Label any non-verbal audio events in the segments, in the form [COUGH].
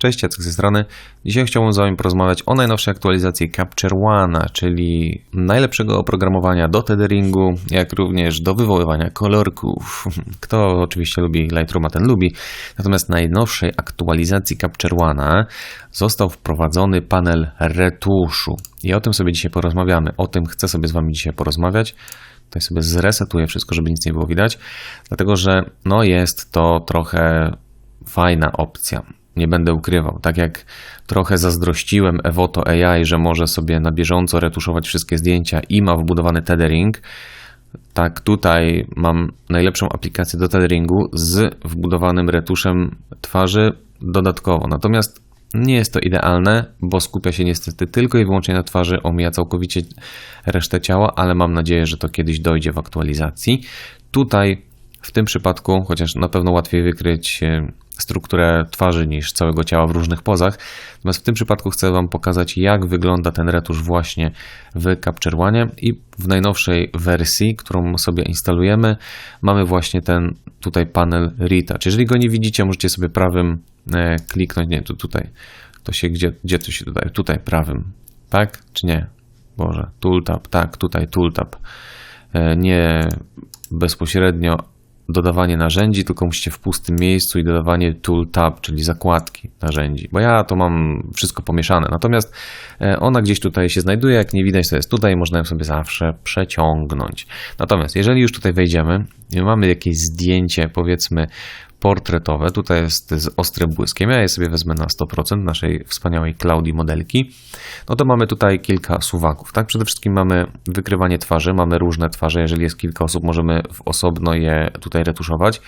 Cześć, Jacek z tej strony. Dzisiaj chciałbym z Wami porozmawiać o najnowszej aktualizacji Capture One, czyli najlepszego oprogramowania do tetheringu, jak również do wywoływania kolorków. [LAUGHS] Kto oczywiście lubi Lightrooma, ten lubi. Natomiast najnowszej aktualizacji Capture One został wprowadzony panel retuszu. I o tym sobie dzisiaj porozmawiamy. O tym chcę sobie z Wami dzisiaj porozmawiać. Tutaj sobie zresetuję wszystko, żeby nic nie było widać, dlatego że no jest to trochę fajna opcja. Nie będę ukrywał. Tak jak trochę zazdrościłem Evoto AI, że może sobie na bieżąco retuszować wszystkie zdjęcia i ma wbudowany tethering, tak tutaj mam najlepszą aplikację do tetheringu z wbudowanym retuszem twarzy dodatkowo. Natomiast nie jest to idealne, bo skupia się niestety tylko i wyłącznie na twarzy, omija całkowicie resztę ciała, ale mam nadzieję, że to kiedyś dojdzie w aktualizacji. Tutaj w tym przypadku, chociaż na pewno łatwiej wykryć e, strukturę twarzy niż całego ciała w różnych pozach. Natomiast w tym przypadku chcę Wam pokazać, jak wygląda ten retusz właśnie w Capture One i w najnowszej wersji, którą sobie instalujemy, mamy właśnie ten tutaj panel Retouch. Jeżeli go nie widzicie, możecie sobie prawym e, kliknąć, nie, tu tutaj, to się, gdzie, gdzie to się dodaje? Tutaj prawym, tak czy nie? Boże, tooltap, tak, tutaj tooltap. E, nie bezpośrednio dodawanie narzędzi, tylko musicie w pustym miejscu i dodawanie tool tab, czyli zakładki narzędzi, bo ja to mam wszystko pomieszane. Natomiast e, ona gdzieś tutaj się znajduje, jak nie widać, to jest tutaj, można ją sobie zawsze przeciągnąć. Natomiast jeżeli już tutaj wejdziemy, mamy jakieś zdjęcie, powiedzmy portretowe. Tutaj jest z ostrym błyskiem. Ja je sobie wezmę na 100% naszej wspaniałej Cloudy modelki. No to mamy tutaj kilka suwaków. Tak? Przede wszystkim mamy wykrywanie twarzy. Mamy różne twarze. Jeżeli jest kilka osób, możemy w osobno je tutaj retuszować.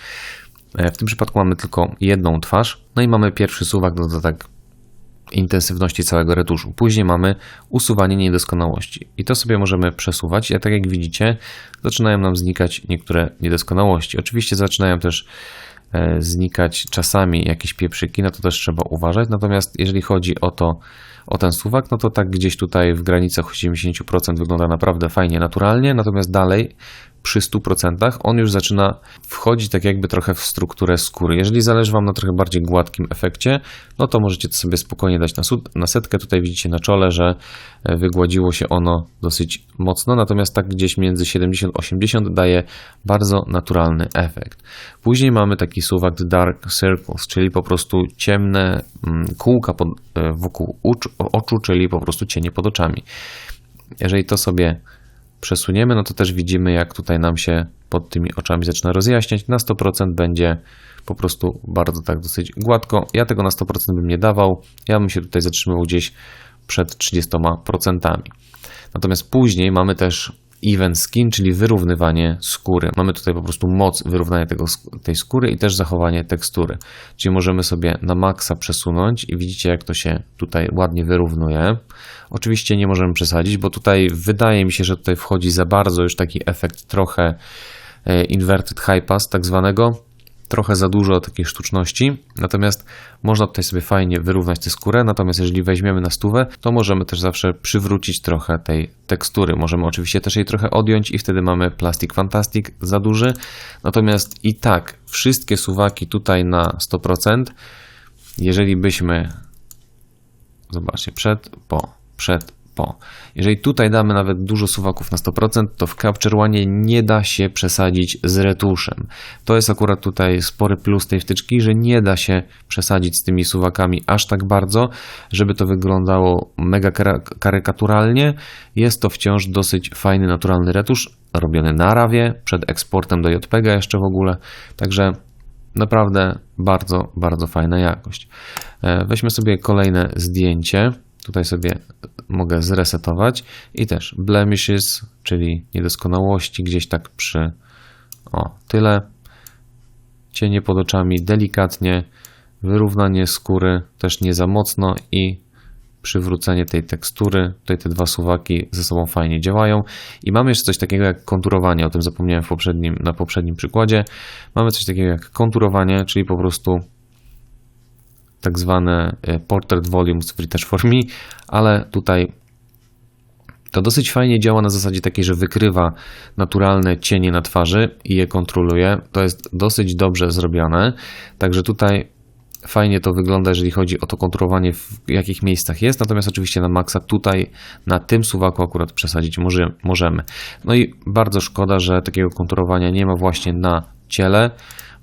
E, w tym przypadku mamy tylko jedną twarz. No i mamy pierwszy suwak do tak intensywności całego retuszu. Później mamy usuwanie niedoskonałości. I to sobie możemy przesuwać. A tak jak widzicie, zaczynają nam znikać niektóre niedoskonałości. Oczywiście zaczynają też znikać czasami jakieś pieprzyki, no to też trzeba uważać. Natomiast jeżeli chodzi o to, o ten suwak, no to tak gdzieś tutaj w granicach 80% wygląda naprawdę fajnie, naturalnie, natomiast dalej przy 100% on już zaczyna wchodzić tak jakby trochę w strukturę skóry. Jeżeli zależy Wam na trochę bardziej gładkim efekcie, no to możecie to sobie spokojnie dać na, na setkę. Tutaj widzicie na czole, że e, wygładziło się ono dosyć mocno, natomiast tak gdzieś między 70-80 daje bardzo naturalny efekt. Później mamy taki suwak Dark Circles, czyli po prostu ciemne mm, kółka pod, e, wokół oczu, czyli po prostu cienie pod oczami. Jeżeli to sobie przesuniemy, no to też widzimy, jak tutaj nam się pod tymi oczami zaczyna rozjaśniać. Na 100% będzie po prostu bardzo tak dosyć gładko. Ja tego na 100% bym nie dawał. Ja bym się tutaj zatrzymywał gdzieś przed 30%. Natomiast później mamy też even skin, czyli wyrównywanie skóry. Mamy tutaj po prostu moc wyrównania tego, tej skóry i też zachowanie tekstury. Czyli możemy sobie na maksa przesunąć i widzicie jak to się tutaj ładnie wyrównuje. Oczywiście nie możemy przesadzić, bo tutaj wydaje mi się, że tutaj wchodzi za bardzo już taki efekt trochę e, inverted high pass tak zwanego, trochę za dużo takiej sztuczności, natomiast można tutaj sobie fajnie wyrównać tę skórę, natomiast jeżeli weźmiemy na stówę, to możemy też zawsze przywrócić trochę tej tekstury. Możemy oczywiście też jej trochę odjąć i wtedy mamy plastik fantastic za duży, natomiast i tak wszystkie suwaki tutaj na 100%, jeżeli byśmy, zobaczcie, przed, po, przed, po. Jeżeli tutaj damy nawet dużo suwaków na 100%, to w Capture One nie da się przesadzić z retuszem. To jest akurat tutaj spory plus tej wtyczki, że nie da się przesadzić z tymi suwakami aż tak bardzo, żeby to wyglądało mega karykaturalnie. Jest to wciąż dosyć fajny, naturalny retusz, robiony na rawie, przed eksportem do JPEGA jeszcze w ogóle. Także naprawdę bardzo, bardzo fajna jakość. E, weźmy sobie kolejne zdjęcie. Tutaj sobie mogę zresetować i też blemishes, czyli niedoskonałości gdzieś tak przy o tyle. Cienie pod oczami delikatnie, wyrównanie skóry też nie za mocno i przywrócenie tej tekstury. Tutaj te dwa suwaki ze sobą fajnie działają. I mamy jeszcze coś takiego jak konturowanie, o tym zapomniałem w poprzednim, na poprzednim przykładzie. Mamy coś takiego jak konturowanie, czyli po prostu tak zwane e, Portrait Volumes w Retouch for Me, ale tutaj to dosyć fajnie działa na zasadzie takiej, że wykrywa naturalne cienie na twarzy i je kontroluje. To jest dosyć dobrze zrobione. Także tutaj fajnie to wygląda, jeżeli chodzi o to konturowanie, w jakich miejscach jest. Natomiast oczywiście na maksa tutaj, na tym suwaku akurat przesadzić może, możemy. No i bardzo szkoda, że takiego konturowania nie ma właśnie na ciele,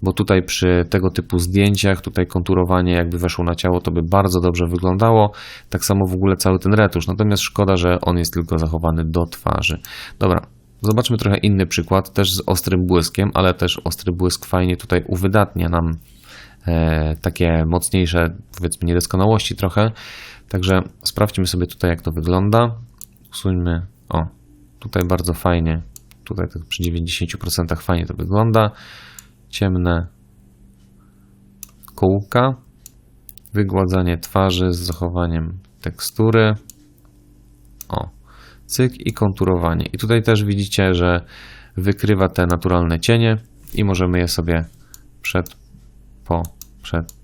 bo tutaj przy tego typu zdjęciach, tutaj konturowanie jakby weszło na ciało, to by bardzo dobrze wyglądało. Tak samo w ogóle cały ten retusz. Natomiast szkoda, że on jest tylko zachowany do twarzy. Dobra, Zobaczmy trochę inny przykład, też z ostrym błyskiem, ale też ostry błysk fajnie tutaj uwydatnia nam e, takie mocniejsze, powiedzmy, niedoskonałości trochę. Także sprawdźmy sobie tutaj, jak to wygląda. Usuńmy. O, tutaj bardzo fajnie. Tutaj tak przy 90% fajnie to wygląda. Ciemne kółka. Wygładzanie twarzy z zachowaniem tekstury. O, cyk i konturowanie. I tutaj też widzicie, że wykrywa te naturalne cienie i możemy je sobie przed, po, przed,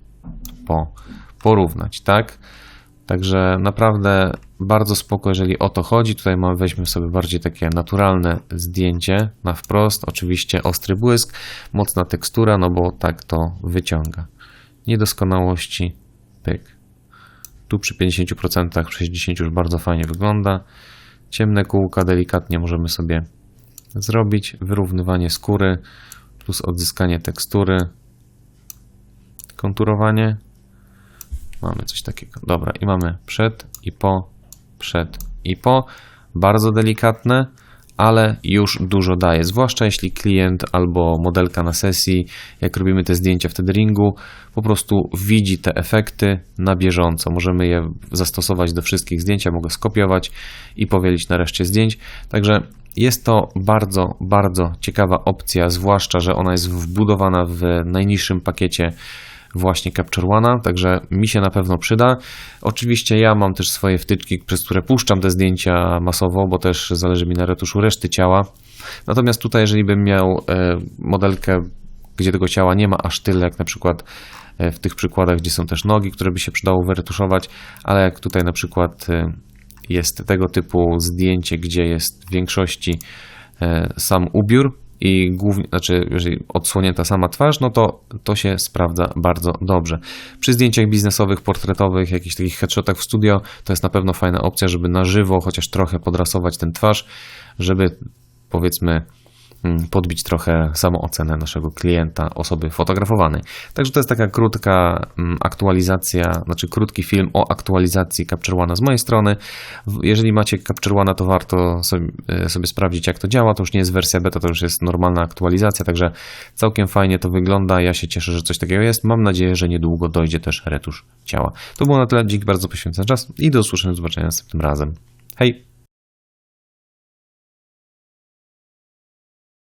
po porównać, tak? Także naprawdę bardzo spoko, jeżeli o to chodzi. Tutaj mamy, weźmy sobie bardziej takie naturalne zdjęcie na wprost. Oczywiście ostry błysk, mocna tekstura, no bo tak to wyciąga. Niedoskonałości, pyk. Tu przy 50%, przy 60% już bardzo fajnie wygląda. Ciemne kółka delikatnie możemy sobie zrobić. Wyrównywanie skóry plus odzyskanie tekstury. Konturowanie. Mamy coś takiego. Dobra, i mamy przed i po, przed i po. Bardzo delikatne, ale już dużo daje. Zwłaszcza jeśli klient albo modelka na sesji, jak robimy te zdjęcia w tetheringu, po prostu widzi te efekty na bieżąco. Możemy je zastosować do wszystkich zdjęć, ja mogę skopiować i powielić na reszcie zdjęć. Także jest to bardzo, bardzo ciekawa opcja, zwłaszcza, że ona jest wbudowana w najniższym pakiecie właśnie Capture One'a, także mi się na pewno przyda. Oczywiście ja mam też swoje wtyczki, przez które puszczam te zdjęcia masowo, bo też zależy mi na retuszu reszty ciała. Natomiast tutaj, jeżeli bym miał e, modelkę, gdzie tego ciała nie ma aż tyle, jak na przykład e, w tych przykładach, gdzie są też nogi, które by się przydało wyretuszować, ale jak tutaj na przykład e, jest tego typu zdjęcie, gdzie jest w większości sam ubiór, i głównie, znaczy, jeżeli odsłonięta sama twarz, no to to się sprawdza bardzo dobrze. Przy zdjęciach biznesowych, portretowych, jakichś takich headshotach w studio, to jest na pewno fajna opcja, żeby na żywo chociaż trochę podrasować ten twarz, żeby powiedzmy podbić trochę samoocenę naszego klienta, osoby fotografowanej. Także to jest taka krótka mm, aktualizacja, znaczy krótki film o aktualizacji Capture One z mojej strony. Jeżeli macie Capture One, to warto sobie, e, sobie sprawdzić, jak to działa. To już nie jest wersja beta, to już jest normalna aktualizacja, także całkiem fajnie to wygląda. Ja się cieszę, że coś takiego jest. Mam nadzieję, że niedługo dojdzie też retusz ciała. To było na tyle. Dzięki bardzo poświęcony czas i do usłyszenia, do zobaczenia następnym razem. Hej!